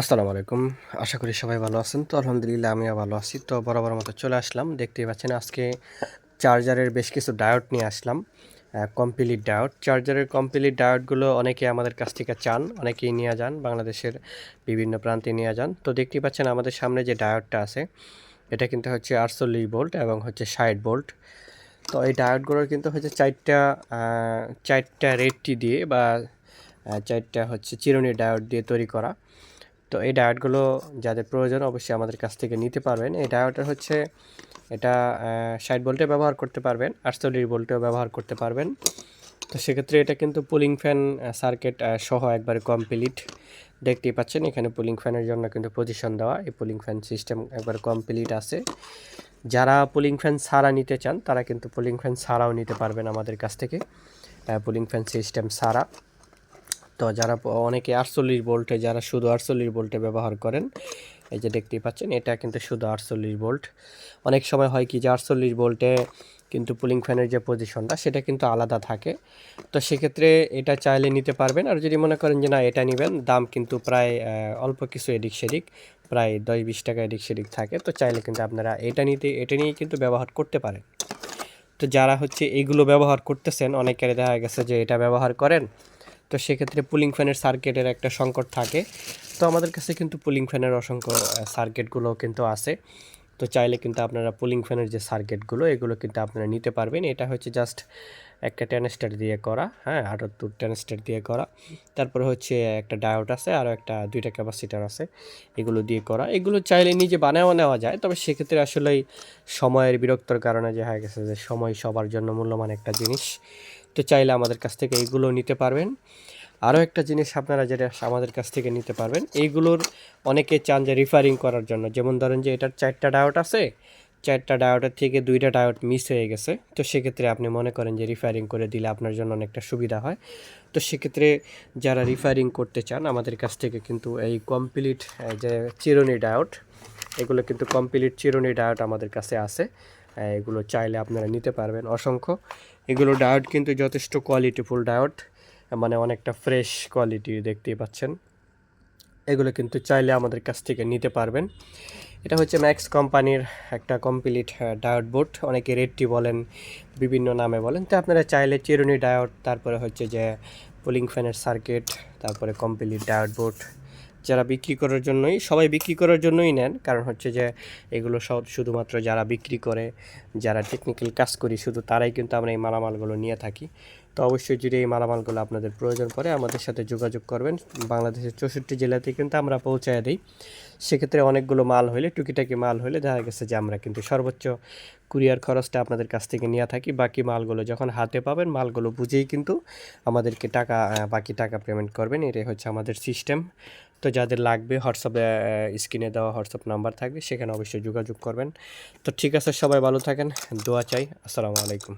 আসসালামু আলাইকুম। আশা করি সবাই ভালো আছেন। তো আলহামদুলিল্লাহ আমিও ভালো আছি। তো বরাবর মতো চলে আসলাম। দেখতেই পাচ্ছেন আজকে চার্জারের বেশ কিছু ডায়োড নিয়ে আসলাম। Complete diode. চার্জারের কমপ্লিট ডায়োডগুলো অনেকে আমাদের কাছ থেকে চান, অনেকেই নিয়ে যান, বাংলাদেশের বিভিন্ন প্রান্তে নিয়ে যান। তো দেখতেই পাচ্ছেন আমাদের সামনে যে ডায়োডটা আছে, এটা কিন্তু হচ্ছে আটচল্লিশ ভোল্ট এবং হচ্ছে ষাট ভোল্ট। তো এই ডায়োডগুলোর কিন্তু হচ্ছে চারটা চারটা রেডটি দিয়ে বা চারটা হচ্ছে চিরুনি ডায়োড দিয়ে তৈরি করা। তো এই ডায়োডগুলো যাদের প্রয়োজন অবশ্যই আমাদের কাছ থেকে নিতে পারবেন। এই ডায়োডটা হচ্ছে এটা ষাট ভোল্টে ব্যবহার করতে পারবেন, আটচল্লিশ ভোল্টেও ব্যবহার করতে পারবেন। তো সেক্ষেত্রে এটা কিন্তু পুলিং ফ্যান সার্কিট সহ একবারে কমপ্লিট। দেখতেই পাচ্ছেন এখানে পুলিং ফ্যানের জন্য কিন্তু পজিশন দেওয়া, এই পুলিং ফ্যান সিস্টেম একবার কমপ্লিট আছে। যারা পুলিং ফ্যান ছাড়া নিতে চান, তারা কিন্তু পুলিং ফ্যান ছাড়াও নিতে পারবেন আমাদের কাছ থেকে। পুলিং ফ্যান সিস্টেম ছাড়া। তো যারা অনেকে আটচল্লিশ ভোল্টে, যারা শুধু আটচল্লিশ ভোল্টে ব্যবহার করেন, এই যে দেখতেই পাচ্ছেন, এটা কিন্তু শুধু আটচল্লিশ ভোল্ট। অনেক সময় হয় কি যে আটচল্লিশ ভোল্টে কিন্তু পুলিং ফ্যানের যে পজিশনটা, সেটা কিন্তু আলাদা থাকে। তো সেক্ষেত্রে এটা চাইলে নিতে পারবেন। আর যদি মনে করেন যে না, এটা নেবেন, দাম কিন্তু প্রায় অল্প কিছু এদিক সেদিক, প্রায় দশ বিশ টাকা এদিক সেদিক থাকে। তো চাইলে কিন্তু আপনারা এটা নিতে, এটা নিয়েই কিন্তু ব্যবহার করতে পারেন। তো যারা হচ্ছে এইগুলো ব্যবহার করতেছেন, অনেকের দেখা গেছে যে এটা ব্যবহার করেন তো সেক্ষেত্রে পুলিং ফ্যানের সার্কিটের একটা সংকট থাকে। তো আমাদের কাছে কিন্তু পুলিং ফ্যানের অসংখ্য সার্কিটগুলো কিন্তু আছে। তো চাইলে কিন্তু আপনারা পুলিং ফ্যানের যে সার্কিটগুলো এগুলো কিন্তু আপনারা নিতে পারবেন। এটা হচ্ছে জাস্ট একটা টেনস্টার দিয়ে করা হ্যাঁ আটাত্তর টেনস্টার দিয়ে করা। তারপরে হচ্ছে একটা ডায়োড আছে আরও একটা, দুইটা ক্যাপাসিটার আছে, এগুলো দিয়ে করা। এগুলো চাইলে নিজে বানাও নেওয়া যায়, তবে সেক্ষেত্রে আসলেই সময়ের বিরক্তর কারণে যে হয়ে গেছে যে সময় সবার জন্য মূল্যবান একটা জিনিস। তো চাইলে আমাদের কাছ থেকে এইগুলো নিতে পারবেন। আরও একটা জিনিস আপনারা যেটা আমাদের কাছ থেকে নিতে পারবেন, এইগুলোর অনেকে চান যে রিফারিং করার জন্য। যেমন ধরেন যে এটার চারটা ডায়োড আছে, চারটা ডায়োডের থেকে দুইটা ডায়োড মিস হয়ে গেছে। তো সেক্ষেত্রে আপনি মনে করেন যে রিফারিং করে দিলে আপনার জন্য অনেকটা সুবিধা হয়। তো সেক্ষেত্রে যারা রিফারিং করতে চান, আমাদের কাছ থেকে কিন্তু এই কমপ্লিট যে চিরুনি ডায়োড এগুলো কিন্তু কমপ্লিট চিরুনি ডায়োড আমাদের কাছে আছে। এগুলো চাইলে আপনারা নিতে পারবেন। অসংখ্য। এগুলো ডায়োড কিন্তু যথেষ্ট কোয়ালিটিফুল ডায়োড মানে অনেকটা ফ্রেশ কোয়ালিটি দেখতেই পাচ্ছেন। এগুলো কিন্তু চাইলে আমাদের কাছ থেকে নিতে পারবেন। এটা হচ্ছে ম্যাক্স কোম্পানির একটা কমপ্লিট ডায়োড বোর্ড অনেকে রেডটি বলেন, বিভিন্ন নামে বলেন। তো আপনারা চাইলে চিরুনি ডায়োড, তারপরে হচ্ছে যে পুলিং ফ্যানের সার্কিট, তারপরে কমপ্লিট ডায়োড বোর্ড যারা বিক্রি করার জন্যই, সবাই বিক্রি করার জন্যই নেন। কারণ হচ্ছে যে, এগুলো সব শুধুমাত্র যারা বিক্রি করে, যারা টেকনিক্যাল কাজ করি, শুধু তারাই কিন্তু আমরা এই মালামালগুলো নিয়ে থাকি। তো অবশ্যই যদি এই মালামালগুলো আপনাদের প্রয়োজন পড়ে, আমাদের সাথে যোগাযোগ করবেন। বাংলাদেশের চৌষট্টি জেলাতে কিন্তু আমরা পৌঁছায় দিই। সেক্ষেত্রে অনেকগুলো মাল হলে টুকিটাকি মাল হলে দেখা গেছে যে, আমরা কিন্তু সর্বোচ্চ কুরিয়ার খরচটা আপনাদের কাছ থেকে নিয়ে থাকি। বাকি মালগুলো যখন হাতে পাবেন, মালগুলো বুঝেই কিন্তু আমাদেরকে টাকা বাকি টাকা পেমেন্ট করবেন। এটাই হচ্ছে আমাদের সিস্টেম তো যাদের লাগবে হোয়াটসঅ্যাপে স্ক্রিনে দেওয়া হোয়াটসঅ্যাপ নাম্বার থাকবে, সেখানে অবশ্যই যোগাযোগ করবেন। তো ঠিক আছে, সবাই ভালো থাকেন, দোয়া চাই, আসসালামু আলাইকুম।